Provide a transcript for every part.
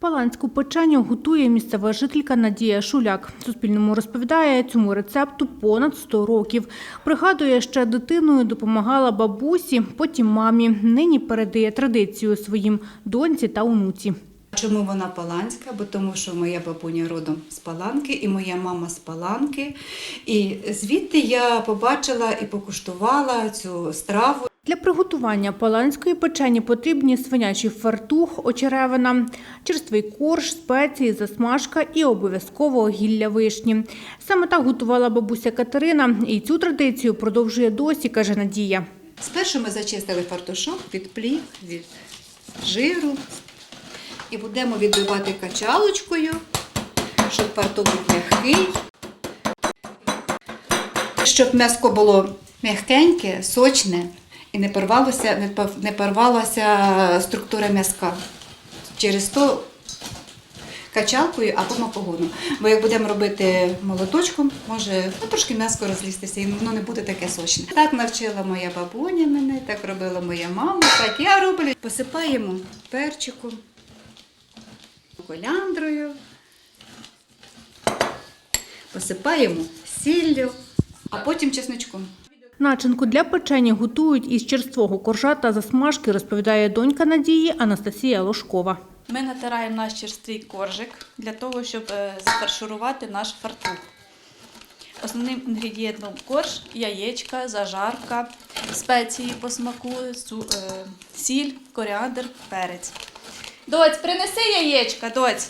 Паланську печеню готує місцева жителька Надія Шуляк. Суспільному розповідає, цьому рецепту понад 100 років. Пригадує, ще дитиною допомагала бабусі, потім мамі. Нині передає традицію своїм доньці та онуці. Чому вона паланська? Бо тому, що моя бабуня родом з Паланки і моя мама з Паланки. І звідти я побачила і покуштувала цю страву. Для приготування паланської печені потрібні свинячий фартух, очеревина, черствий корж, спеції, засмажка і обов'язково гілля вишні. Саме так готувала бабуся Катерина, і цю традицію продовжує досі, каже Надія. Спершу ми зачистили фартушок від плів, від жиру. І будемо відбивати качалочкою, щоб фартух був м'який. Щоб м'яско було м'якеньке, сочне і не порвалося, не порвалася структура м'язка. Через то качалкою або мапогоном. Бо як будемо робити молоточком, може ну, трошки м'яско розлізтися і воно не буде таке сочне. Так навчила моя бабуня мене, так робила моя мама, так я роблю. Посипаємо перчиком, коляндрою, посипаємо сіллю, а потім чесничком. Начинку для печені готують із черствого коржа та засмажки, розповідає донька Надії Анастасія Лошкова. Ми натираємо наш черствий коржик для того, щоб е, зафарширувати наш фартух. Основним інгредієнтом корж, яєчка, зажарка, спеції по смаку, е, сіль, коріандр, перець. Доць, принеси яєчка, доць.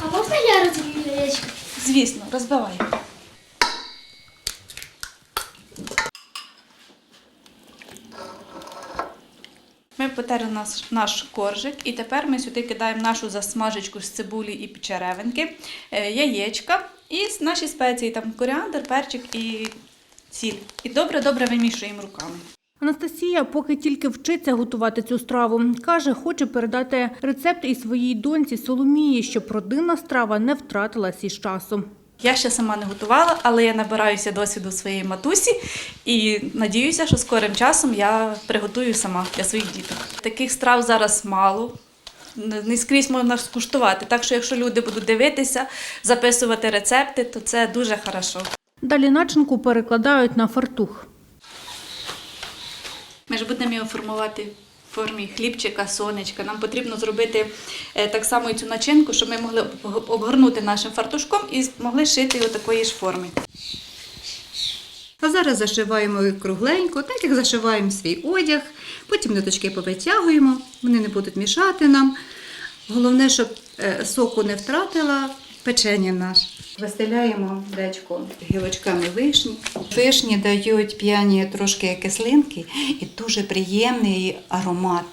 А можна я розбив яєчко? Звісно, розбивай. Потерли наш, наш коржик і тепер ми сюди кидаємо нашу засмажечку з цибулі і черевинки, е, яєчка і наші спеції, там коріандр, перчик і сіль. І добре-добре вимішуємо руками. Анастасія поки тільки вчиться готувати цю страву. Каже, хоче передати рецепт і своїй доньці Соломії, щоб родинна страва не втратилась із часом. Я ще сама не готувала, але я набираюся досвіду своєї матусі і надіюся, що скорим часом я приготую сама для своїх діток. Таких страв зараз мало. Не скрізь можна скуштувати. Так що, якщо люди будуть дивитися, записувати рецепти, то це дуже хорошо. Далі начинку перекладають на фартух. Ми ж будемо його формувати формі хлібчика, сонечка. Нам потрібно зробити е, так само і цю начинку, щоб ми могли обгорнути нашим фартушком і могли шити його такої ж форми. А зараз зашиваємо кругленько, так як зашиваємо свій одяг, потім ниточки повитягуємо, вони не будуть мішати нам. Головне, щоб е, соку не втратила печення наш. Вистеляємо дечко гілочками вишні. Вишні дають п'яні трошки кислинки і дуже приємний аромат.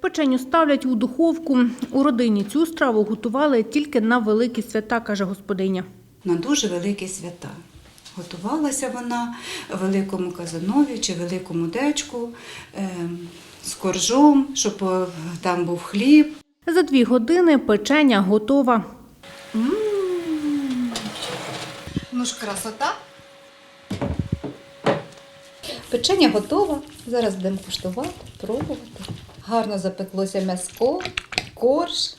Печеню ставлять у духовку. У родині цю страву готували тільки на великі свята, каже господиня. на дуже великі свята. Готувалася вона в великому казанові чи великому дечку е, з коржом, щоб е, там був хліб. За дві години печеня готова. Ну ж, красота. Печення готове. Зараз будемо куштувати, пробувати. Гарно запеклося м'яско, корж.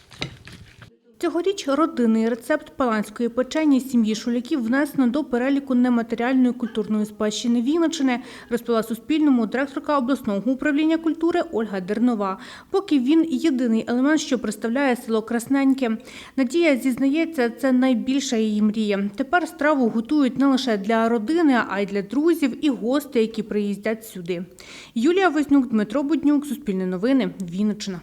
Цьогоріч родинний рецепт паланської печені сім'ї Шуляків внесено до переліку нематеріальної культурної спадщини Вінничини, розповіла Суспільному директорка обласного управління культури Ольга Дернова. Поки він єдиний елемент, що представляє село Красненьке. Надія зізнається, це найбільша її мрія. Тепер страву готують не лише для родини, а й для друзів і гостей, які приїздять сюди. Юлія Вознюк, Дмитро Буднюк, Суспільне новини, Вінниччина.